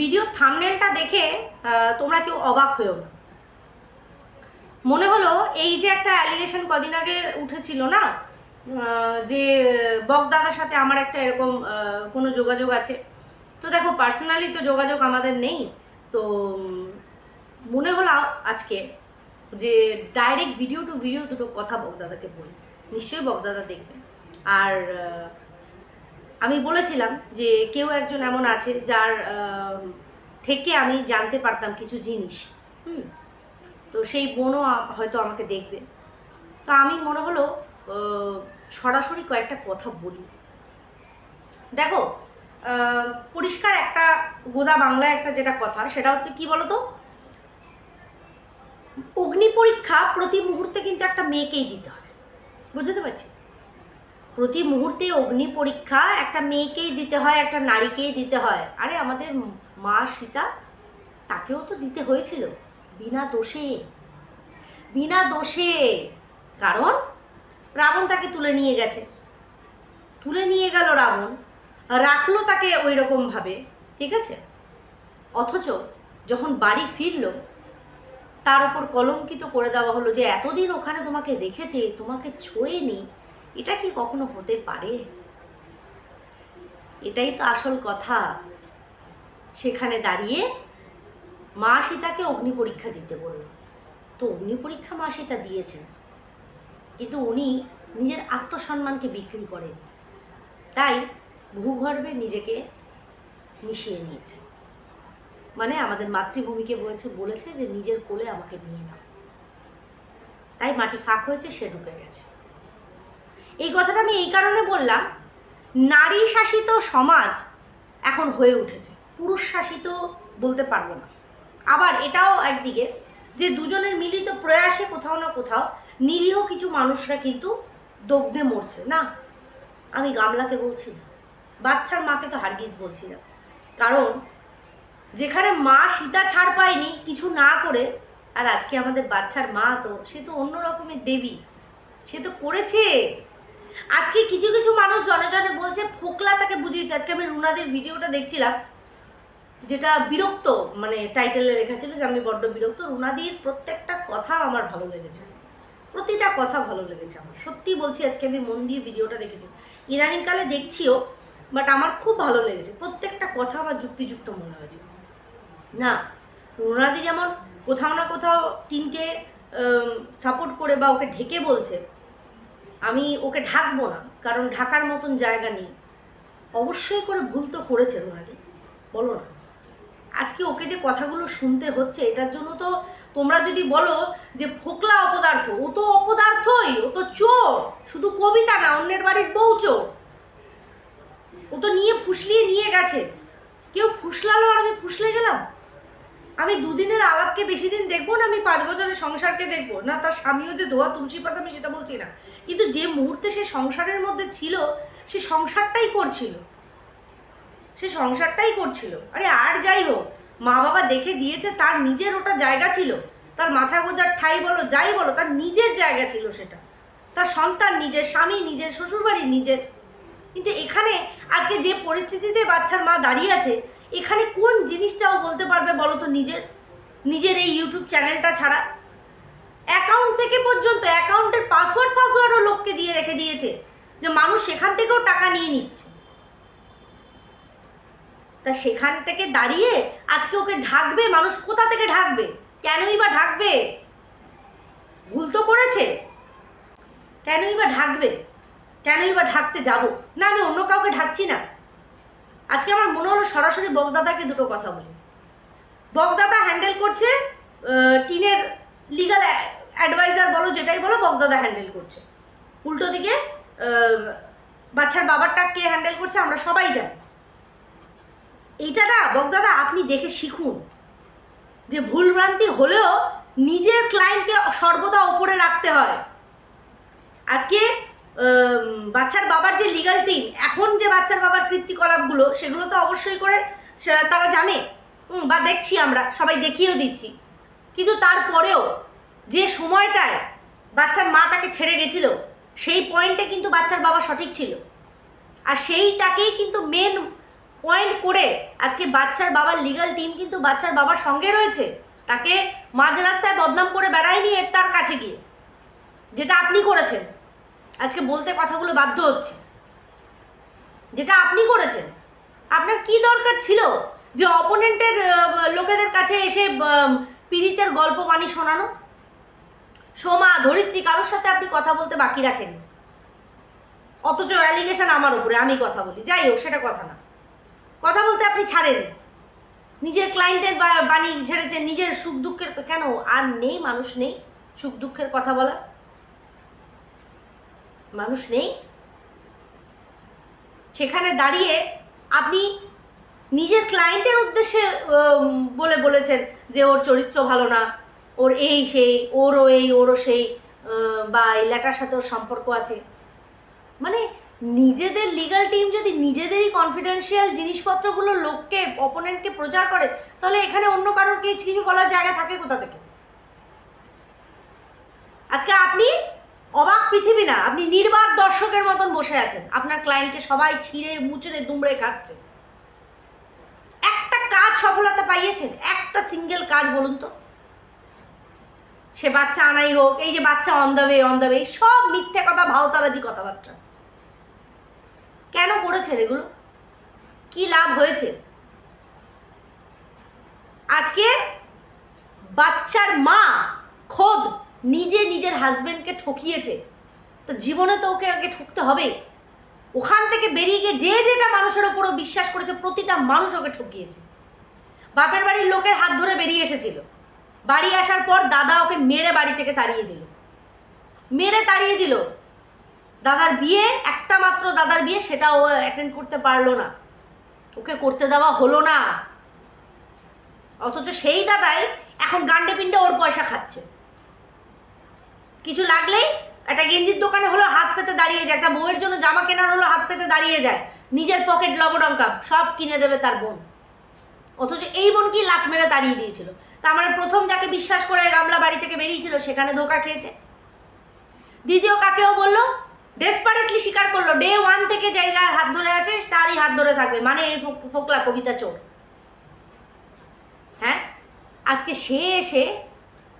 Video থামনেলটা দেখে তোমরা কেউ অবাক হয়েও না। মনে হলো এই যে একটা অ্যালিগেশন কদিন আগে উঠেছিল না যে বকদাদার সাথে আমার একটা এরকম কোনো যোগাযোগ আছে। তো দেখো পার্সোনালি তো যোগাযোগ আমাদের নেই। তো মনে হলো আজকে যে ডাইরেক্ট ভিডিও টু ভিডিও দুটো কথা বকদাদাকে বলি। নিশ্চয়ই বকদাদা দেখবে। আর আমি বলেছিলাম যে কেউ একজন এমন আছে যার থেকে আমি জানতে পারতাম কিছু জিনিস, হুম? তো সেই বোনও হয়তো আমাকে দেখবে। তো আমি মনে হলো সরাসরি কয়েকটা কথা বলি। দেখো পরিষ্কার একটা গোদা বাংলায় একটা যেটা কথা, সেটা হচ্ছে কি বলতো? অগ্নি পরীক্ষা প্রতি মুহূর্তে কিন্তু একটা মেয়েকেই দিতে হয় বুঝতে পারছি? প্রতি মুহূর্তে অগ্নি পরীক্ষা একটা মেয়েকেই দিতে হয়, একটা নারীকেই দিতে হয়। আরে আমাদের মা সীতা, তাকেও তো দিতে হয়েছিল। বিনা দোষে। বিনা দোষে। কারণ রাবণ তাকে তুলে নিয়ে গেছে। তুলে নিয়ে গেল রাবণ। রাখল তাকে ওই রকমভাবে ঠিক আছে? অথচ যখন বাড়ি ফিরল, তার উপর কলঙ্কিত করে দেওয়া হলো যে, এতদিন ওখানে তোমাকে রেখেছে, তোমাকে ছোঁয়নি এটা কি কখনো হতে পারে? এটাই তো আসল কথা। সেখানে দাঁড়িয়ে মা সীতাকে অগ্নি পরীক্ষা দিতে বলল। তো অগ্নি পরীক্ষা মা সীতা দিয়েছেন। কিন্তু উনি নিজের আত্মসম্মানকে বিক্রি করেন। তাই ভূগর্ভে নিজেকে মিশিয়ে নিয়েছে মানে আমাদের মাতৃভূমিকে বলেছে বলেছে যে নিজের কোলে আমাকে নিয়ে নাও। তাই মাটি ফাঁক হয়েছে, সে ঢুকে গেছে। এই কথাটা আমি এই কারণে বললাম, নারী শাসিত সমাজ এখন হয়ে উঠেছে। পুরুষ শাসিত বলতে পারব না। আবার এটাও একদিকে যে দুজনের মিলিত প্রয়াসে কোথাও না কোথাও নিরীহ কিছু মানুষরা কিন্তু দগ্ধে মরছে। না, আমি গামলাকে বলছি না, বাচ্চার মাকে তো হারগিজ বলছি না। কারণ যেখানে মা সীতা ছাড় পায়নি কিছু না করে, আর আজকে আমাদের বাচ্চার মা তো, সে তো অন্য রকমের দেবী। সে তো করেছে। আজকে কিছু কিছু মানুষ জনে জনে বলছে, ফোকলা তাকে বুঝিয়েছে। আজকে আমি রুনাদের ভিডিওটা দেখছিলাম, যেটা বিরক্ত মানে টাইটেলে লেখা ছিল যে আমি বড্ড বিরক্ত। রুনাদির প্রত্যেকটা কথা আমার ভালো লেগেছে। প্রতিটা কথা ভালো লেগেছে আমার। সত্যি বলছি, আজকে আমি মন দিয়ে ভিডিওটা দেখেছি। ইদানিংকালে দেখছিও বাট আমার খুব ভালো লেগেছে। প্রত্যেকটা কথা আমার যুক্তিযুক্ত মনে হয়েছে। না, রুনাদি যেমন কোথাও না কোথাও টিনকে সাপোর্ট করে বা ওকে ঢেকে বলছে আমি ওকে ঢাকবো না, কারণ ঢাকার মতন জায়গা নেই। অবশ্যই করে ভুল তো করেছে রুনাদি বলো না। আজকে ওকে যে কথাগুলো শুনতে হচ্ছে, এটার জন্য তো তোমরা যদি বলো যে ফোকলা অপদার্থ, ও তো অপদার্থই, ও তো চোর, শুধু কবিতা না, অন্যের বাড়ির বউ চোর। ও তো নিয়ে ফুসলিয়ে নিয়ে গেছে। কেউ ফুসলালো আর আমি ফুসলে গেলাম? আমি দুদিনের আলাপকে বেশি দিন দেখব না, আমি পাঁচ বছরের সংসারকে দেখব। না, তার স্বামীও যে ধোয়া তুলসী পাতা, আমি সেটা বলছি না। কিন্তু যে মুহূর্তে সে সংসারের মধ্যে ছিল, সে সংসারটাই করছিল। সে সংসারটাই করছিল। আরে আর যাই হোক, মা বাবা দেখে দিয়েছে, তার নিজের ওটা জায়গা ছিল। তার মাথা গোজার ঠাই বলো, যাই বলো, তার নিজের জায়গা ছিল সেটা। তার সন্তান নিজের, স্বামী নিজের, শ্বশুরবাড়ি নিজের। কিন্তু এখানে আজকে যে পরিস্থিতিতে বাচ্চার মা দাঁড়িয়ে আছে এখানে কোন জিনিসটাও বলতে পারবে বলো তো নিজের? নিজের এই ইউটিউব চ্যানেলটা ছাড়া। অ্যাকাউন্ট থেকে পর্যন্ত অ্যাকাউন্টের পাসওয়ার্ড পাসওয়ার্ডও লোককে দিয়ে রেখে দিয়েছে যে মানুষ সেখান থেকেও টাকা নিয়ে নিচ্ছে। তা সেখান থেকে দাঁড়িয়ে আজকে ওকে ঢাকবে? মানুষ কোথা থেকে ঢাকবে? কেনই বা ঢাকবে? ভুল তো করেছে। কেনই বা ঢাকবে? কেনই বা ঢাকতে যাব? না, আমি অন্য কাউকে ঢাকছি না। আজকে আমার মনে হলো সরাসরি বগদাদাকে দুটো কথা বলি। বগদাদা হ্যান্ডেল করছে টিনের লিগাল অ্যাডভাইজার বলো, যেটাই বলো, বগদাদা হ্যান্ডেল করছে। উল্টো দিকে বাচ্চার বাবারটা কে হ্যান্ডেল করছে, আমরা সবাই জানি। এইটা না, বগদাদা, আপনি দেখে শিখুন যে ভুলভ্রান্তি হলেও নিজের ক্লায়েন্টকে সর্বদা ওপরে রাখতে হয়। আজকে বাচ্চার বাবার যে লিগাল টিম এখন যে বাচ্চার বাবার কৃত্তিকলাপগুলো সেগুলো তো অবশ্যই করে তারা জানে। বা দেখছি আমরা, সবাই দেখিয়েও দিচ্ছি। কিন্তু তারপরেও যে সময়টায় বাচ্চার মা তাকে ছেড়ে গেছিল, সেই পয়েন্টে কিন্তু বাচ্চার বাবা সঠিক ছিল। আর সেইটাকেই কিন্তু মেন পয়েন্ট করে আজকে বাচ্চার বাবার লিগ্যাল টিম কিন্তু বাচ্চার বাবার সঙ্গে রয়েছে। তাকে মাঝ রাস্তায় বদনাম করে বেড়ায়নি এর তার কাছে গিয়ে। যেটা আপনি করেছেন। আজকে বলতে কথাগুলো বাধ্য হচ্ছে। যেটা আপনি করেছেন, আপনার কি দরকার ছিল যে অপোনেন্টের লোকেদের কাছে এসে পীড়িতের গল্প বাণী শোনানো? সোমা, ধরিত্রী, কারোর সাথে আপনি কথা বলতে বাকি রাখেন অথচ অ্যালিগেশন আমার উপরে, আমি কথা বলি। যাই হোক, সেটা কথা না। কথা বলতে আপনি ছাড়েন নিজের ক্লায়েন্টের বাণী ছেড়েছেন, নিজের সুখ দুঃখের কেন? আর নেই, মানুষ নেই সুখ দুঃখের কথা বলা মানুষ নেই। সেখানে দাঁড়িয়ে আপনি নিজের ক্লায়েন্টের উদ্দেশ্যে বলে বলেছেন যে ওর চরিত্র ভালো না, ওর এই সেই, ওরও এই, ওরও সেই বা এই ল্যাটার সাথে ওর সম্পর্ক আছে। মানে নিজেদের লিগ্যাল টিম যদি নিজেদেরই কনফিডেন্সিয়াল জিনিসপত্রগুলো লোককে অপোনেন্টকে প্রচার করে, তাহলে এখানে অন্য কারোর কিছু বলার জায়গা থাকে কোথা থেকে? আজকে আপনি অবাক পৃথিবী না, আপনি নির্বাক দর্শকের মতন বসে আছেন। আপনার ক্লায়েন্টকে সবাই ছিঁড়ে, মুচড়ে, দুমড়ে খাচ্ছে। একটা কাজ সফলতা পাইয়েছেন, একটা সিঙ্গেল কাজ বলুন তো। সে বাচ্চা আনাই হোক, এই যে বাচ্চা on the way on the way সব মিথ্যে কথা, ভাওতাবাজি কথাবার্তা। কেন করেছেন এগুলো? কি লাভ হয়েছে? আজকে বাচ্চার মা নিজে নিজের হাজবেন্ডকে ঠকিয়েছে। তো জীবনে তো ওকে আগে ঠকতে হবে। ওখান থেকে বেরিয়ে গিয়ে যে যেটা মানুষের ওপরও বিশ্বাস করেছে, প্রতিটা মানুষ ওকে ঠকিয়েছে। বাপের বাড়ির লোকের হাত ধরে বেরিয়ে এসেছিল। বাড়ি আসার পর দাদা ওকে মেরে বাড়ি থেকে তাড়িয়ে দিল। মেরে তাড়িয়ে দিল। দাদার বিয়ে, একটা মাত্র দাদার বিয়ে, সেটা ও অ্যাটেন্ড করতে পারল না। ওকে করতে দেওয়া হলো না। অথচ সেই দাদাই এখন গান্ডে পিণ্ডে ওর পয়সা খাচ্ছে। কিছু লাগলেই একটা গেঞ্জির দোকানে হলো হাত পেতে দাঁড়িয়ে যায়, একটা বউয়ের জন্য জামা কেনার হলো হাত পেতে দাঁড়িয়ে যায়, নিজের পকেট লবডঙ্কা সব কিনে দেবে তার বোন। অথচ এই বোন কি লাত মেরে দাঁড়িয়ে দিয়েছিল? তা আমার প্রথম যাকে বিশ্বাস করে গামলা বাড়ি থেকে বেরিয়েছিল, সেখানে ধোকা খেয়েছে। দ্বিতীয় কাকেও বলল ডেসপারেটলি স্বীকার করল। ডে ওয়ান থেকে যাই, যার হাত ধরে আছে, তারই হাত ধরে থাকবে। মানে এই ফোক- ফোকলা কবিতা চোর। হ্যাঁ? আজকে সে এসে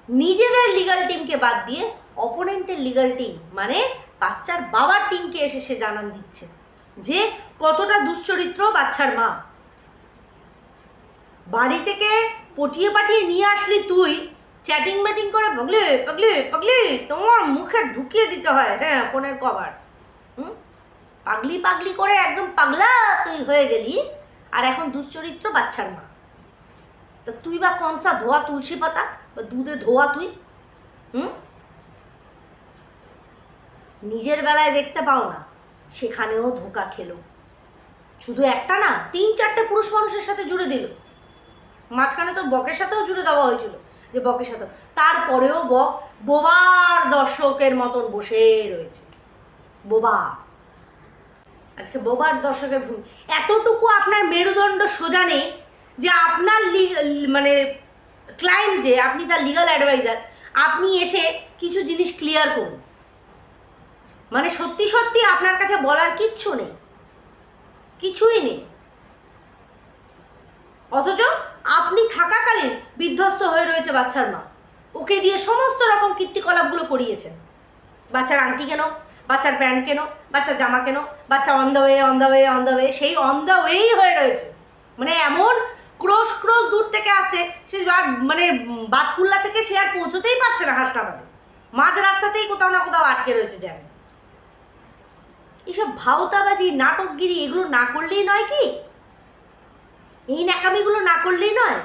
নিজেদের লিগাল টিমকে বাদ দিয়ে অপোনেন্টের লিগাল টিম মানে বাচ্চার বাবার টিমকে এসে সে জানান দিচ্ছে যে কতটা দুশ্চরিত্র বাচ্চার মা। বাড়ি থেকে পটিয়ে পাঠিয়ে নিয়ে আসলি তুই চ্যাটিং ম্যাটিং করে পাগলি পাগলি পাগলি, তোমার মুখে ঢুকিয়ে দিতে হয় হ্যাঁ ফোনের কভার হুম? পাগলি পাগলি করে একদম পাগলা তুই হয়ে গেলি, আর এখন দুশ্চরিত্র বাচ্চার মা। তা তুই বা কনসা ধোয়া তুলসী পাতা বা দুধে ধোয়া তুই? হুম? নিজের বেলায় দেখতে পাও না, সেখানেও ধোকা খেলো। শুধু একটা না, তিন চারটে পুরুষ মানুষের সাথে জুড়ে দিল। মাঝখানে তো বকের সাথেও জুড়ে দেওয়া হয়েছিল, যে বকের সাথে। তারপরেও বক বোবার দর্শকের মতন বসে রয়েছে। বোবা আজকে বোবার দর্শকের ভূমি। এতটুকু আপনার মেরুদণ্ড সোজা নেই যে আপনার মানে ক্লায়েন্ট যে, আপনি তার লিগাল অ্যাডভাইজার আপনি এসে কিছু জিনিস ক্লিয়ার করুন। মানে সত্যি সত্যি আপনার কাছে বলার কিচ্ছু নেই। কিছুই নেই। অথচ আপনি থাকাকালীন বিধ্বস্ত হয়ে রয়েছে বাচ্চার মা। ওকে দিয়ে সমস্ত রকম কীর্তিকলাপগুলো করিয়েছেন। বাচ্চার আংটি কেন? বাচ্চার প্যান্ট কেন? বাচ্চার জামা কেন? বাচ্চা on the way on the way on the way সেই অন দ্য ওয়েই হয়ে রয়েছে। মানে এমন ক্রোশ ক্রোশ দূর থেকে আসছে, সে আর মানে বাতকুল্লা থেকে সে আর পৌঁছতেই পারছে না হাসনাবাদে। মাঝ রাস্তাতেই কোথাও না কোথাও আটকে রয়েছে জ্যাম। এইসব ভাওতাবাজি, নাটকগিরি, এগুলো না করলেই নয় কি? এই ন্যাকামিগুলো না করলেই নয়?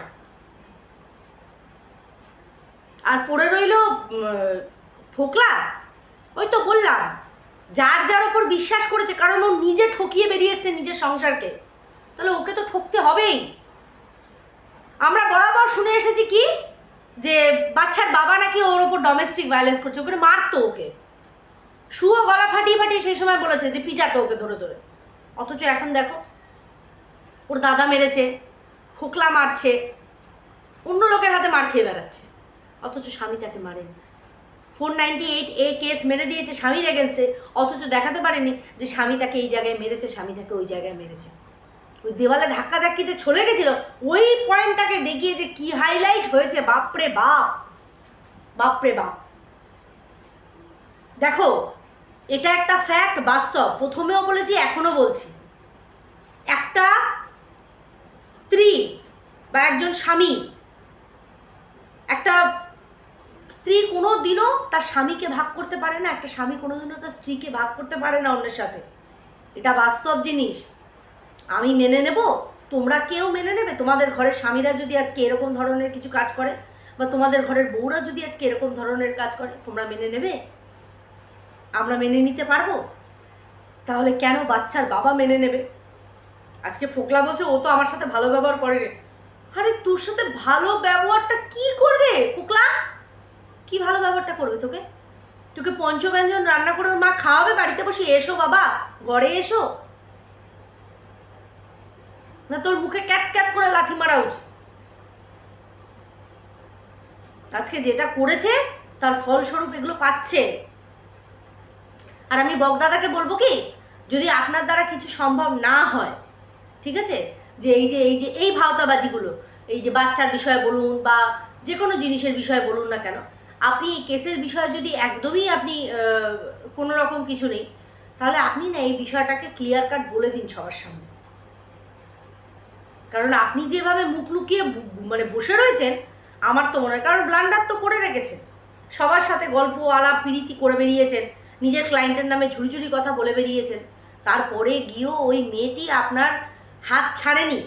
আর পড়ে রইল ফোকলা? ওই তো বললাম, যার যার ওপর বিশ্বাস করেছে, কারণ ও নিজে ঠকিয়ে বেরিয়ে এসছে নিজের সংসারকে। তাহলে ওকে তো ঠকতে হবেই। আমরা বরাবর শুনে এসেছি কি? যে বাচ্চার বাবা নাকি ওর ওপর ডোমেস্টিক ভায়োলেন্স করছে, ওকে মারতো ওকে। শুয়ো গলা ফাটিয়ে ফাটিয়ে সেই সময় বলেছে যে পিটাতো ওকে ধরে ধরে। অথচ এখন দেখো, ওর দাদা মেরেছে, ফোকলা মারছে, অন্য লোকের হাতে মার খেয়ে বেড়াচ্ছে। অথচ স্বামী তাকে মারেনি। Four ninety eight A case মেরে দিয়েছে স্বামীর এগেনস্টে, অথচ দেখাতে পারেনি যে স্বামী তাকে এই জায়গায় মেরেছে, স্বামী তাকে ওই জায়গায় মেরেছে। ওই দেওয়ালে ধাক্কা ধাক্কিতে চলে গেছিল, ওই পয়েন্টটাকে দেখিয়ে যে কি হাইলাইট হয়েছে, বাপরে বাপ বাপরে বাপ। দেখো এটা একটা ফ্যাক্ট বাস্তব। প্রথমেও বলেছি এখনও বলছি। একটা স্ত্রী বা একজন স্বামী, একটা স্ত্রী কোনো দিনও তার স্বামীকে ভাগ করতে পারে না, একটা স্বামী কোনো দিনও তার স্ত্রীকে ভাগ করতে পারে না অন্যের সাথে। এটা বাস্তব জিনিস। আমি মেনে নেব, তোমরা কেউ মেনে নেবে? তোমাদের ঘরের স্বামীরা যদি আজকে এরকম ধরনের কিছু কাজ করে, বা তোমাদের ঘরের বউরা যদি আজকে এরকম ধরনের কাজ করে, তোমরা মেনে নেবে? আমরা মেনে নিতে পারব? তাহলে কেন বাচ্চার বাবা মেনে নেবে? আজকে ফোকলা বলছে, ও তো আমার সাথে ভালো ব্যবহার করে রে। আরে, তোর সাথে ভালো ব্যবহারটা কি করবে ফোকলা? কি ভালো ব্যবহারটা করবে তোকে? তোকে পঞ্চব্যঞ্জন রান্না করে মা খাওয়াবে? বাড়িতে বসে এসো বাবা, ঘরে এসো। না, তোর মুখে ক্যাট ক্যাট করে লাথি মারা উচিত। আজকে যেটা করেছে, তার ফলস্বরূপ এগুলো পাচ্ছে। আর আমি বগদাদাকে বলব কি, যদি আপনার দ্বারা কিছু সম্ভব না হয়, ঠিক আছে? যে এই যে এই যে, এই ভাওতাবাজিগুলো, এই যে বাচ্চার বিষয়ে বলুন বা যে কোনো জিনিসের বিষয়ে বলুন না কেন, আপনি এই কেসের বিষয়ে যদি একদমই আপনি কোনো রকম কিছু নেই, তাহলে আপনি না এই বিষয়টাকে ক্লিয়ার কাট বলে দিন সবার সামনে। কারণ আপনি যেভাবে মুখ লুকিয়ে মানে বসে রয়েছেন, আমার তো মনে হয়, কারণ ব্লান্ডার তো করে রেখেছেন। সবার সাথে গল্প, আলাপ, প্রীতি করে বেরিয়েছেন। নিজের ক্লায়েন্টের নামে ঝুড়ি ঝুড়ি কথা বলে বেরিয়েছেন। তারপরে গিয়েও ওই মেয়েটি আপনার হাত ছাড়েনি।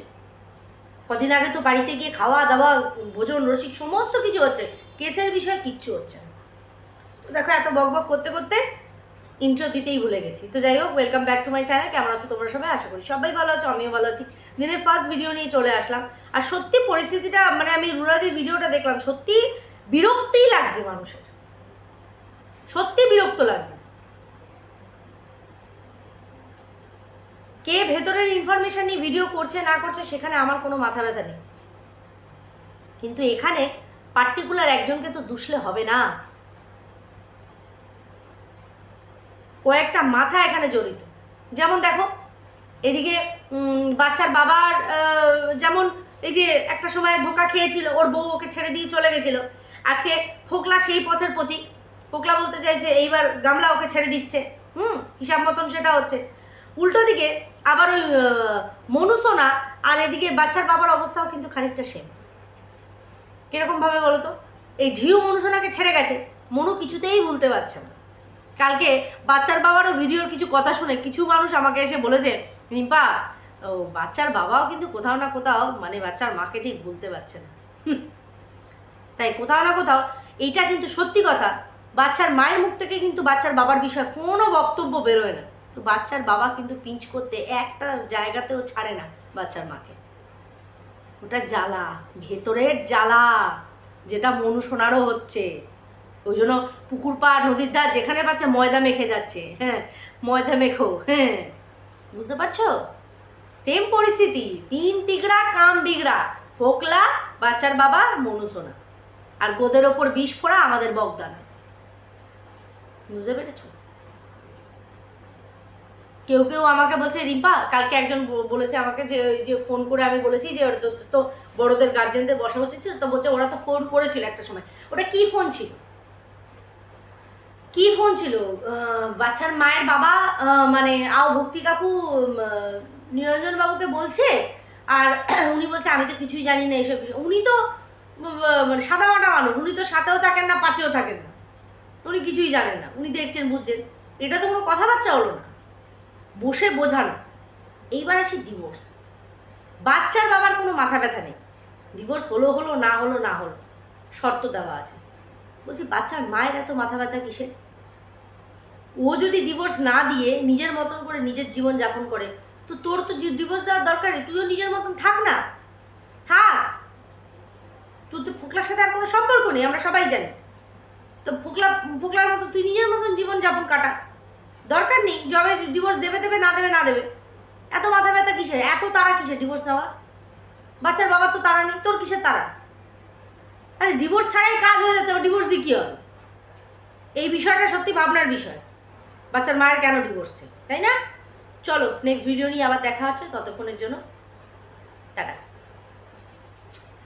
কদিন আগে তো বাড়িতে গিয়ে খাওয়া দাওয়া, ভোজন, রসিক, সমস্ত কিছু হচ্ছে। কেসের বিষয়ে কিচ্ছু হচ্ছে না। দেখো, এত বক বক করতে করতে ইন্ট্রো দিতেই ভুলে গেছি। তো যাই হোক welcome back to my channel কেমন আছো তোমরা সবাই? আশা করি সবাই ভালো আছো, আমিও ভালো আছি। দিনের ফার্স্ট ভিডিও নিয়ে চলে আসলাম। আর সত্যি পরিস্থিতিটা মানে আমি রুরাদির ভিডিওটা দেখলাম, সত্যি বিরক্তিই লাগছে মানুষের। সত্যি বিরক্ত লাগছে। কে ভেতরের ইনফরমেশন নিয়ে ভিডিও করছে, না করছে, সেখানে আমার কোনো মাথা ব্যথা নেই। কিন্তু এখানে পার্টিকুলার একজনকে তো দুষলে হবে না। কয়েকটা মাথা এখানে জড়িত। যেমন দেখো, এদিকে বাচ্চার বাবার যেমন এই যে একটা সময় ধোকা খেয়েছিল, ওর বউ ওকে ছেড়ে দিয়ে চলে গেছিল। আজকে ফোকলা সেই পথের প্রতীক। ফোকলা বলতে চাইছে, এইবার গামলা ওকে ছেড়ে দিচ্ছে। হুম, হিসাব মতন সেটা হচ্ছে। উল্টো দিকে আবার ওই মনুসোনা আর এদিকে বাচ্চার বাবার অবস্থাও কিন্তু খানিকটা সেম কিরকমভাবে বলো তো এই ঝিউ মনুসোনাকে ছেড়ে গেছে, মনু কিছুতেই ভুলতে পারছে না। কালকে বাচ্চার বাবারও ভিডিওর কিছু কথা শুনে কিছু মানুষ আমাকে এসে বলেছে, রিম্পা, ও, বাচ্চার বাবাও কিন্তু কোথাও না কোথাও মানে বাচ্চার মাকে ঠিক ভুলতে পারছে না। তাই কোথাও না কোথাও এইটা কিন্তু সত্যি কথা, বাচ্চার মায়ের মুখ থেকে কিন্তু বাচ্চার বাবার বিষয়ে কোনো বক্তব্য বেরোয় না। তো বাচ্চার বাবা কিন্তু পিঞ্চ করতে একটা জায়গাতেও ছাড়ে না বাচ্চার মাকে। ওটা জ্বালা, ভেতরের জ্বালা, যেটা মনু শোনারও হচ্ছে। ওই জন্য পুকুর পাড়, নদীর ধার, যেখানে বাচ্চা ময়দা মেখে যাচ্ছে হ্যাঁ ময়দা মেখো হ্যাঁ। বুঝতে পারছ? সেম পরিস্থিতি তিন তিগড়া, কাম বিগড়া, ফোকলা, বাচ্চার বাবা, মনু সোনা। আর গোদের ওপর বিষ ফোড়া আমাদের বগদানা। বুঝতে পেরেছ? কেউ কেউ আমাকে বলছে, রিম্পা, কালকে একজন বলেছে আমাকে যে, ওই যে ফোন করে আমি বলেছি যে, ওরা তো- বড়দের গার্জেনদের বসা উচিত ছিল, তো বলছে ওরা তো ফোন করেছিল একটা সময়। ওটা কি ফোন ছিল? কি ফোন ছিল? বাচ্চার মায়ের বাবা মানে আও ভক্তি কাকু নিরঞ্জন বাবুকে বলছে, আর উনি বলছে, আমি তো কিছুই জানি না এইসব বিষয়। উনি তো মানে সাদা মাটা মানুষ, উনি তো সাথেও থাকেন না, পাঁচেও থাকেন না। উনি কিছুই জানেন না। উনি দেখছেন, বুঝছেন। এটা তো কোনো কথাবার্তা হলো না। বসে বোঝানো এইবার আসি ডিভোর্স বাচ্চার বাবার কোনো মাথা ব্যথা নেই। ডিভোর্স হলো হলো, না হলো না হলো, শর্ত দেওয়া আছে। বলছি, বাচ্চার মায়ের এত মাথা ব্যথা কিসের? ও যদি ডিভোর্স না দিয়ে নিজের মতন করে নিজের জীবন যাপন করে, তো তোর তো ডিভোর্স দেওয়ার দরকার নেই। তুইও নিজের মতন থাক না। থাক। তোর তো ফোকলার সাথে আর কোনো সম্পর্ক নেই, আমরা সবাই জানি। তো ফোকলা ফোকলার মতন তুই নিজের মতন জীবন যাপন কাটা। দরকার নেই জবে ডিভোর্স দেবে দেবে, না দেবে না দেবে। এত মাথা ব্যথা কিসের? এত তারা কিসের ডিভোর্স নেওয়া বাচ্চার বাবার তো তারা নেই, তোর কিসের তারা? আরে ডিভোর্স ছাড়াই কাজ হয়ে যাচ্ছে, আবার ডিভোর্স দিয়ে কী হবে? এই বিষয়টা সত্যি ভাবনার বিষয়। বাচ্চার মায়ের কেন ডিভোর্স তাই না? চলো নেক্সট ভিডিও নিয়ে আবার দেখা হচ্ছে, ততক্ষণের জন্য। টাটা।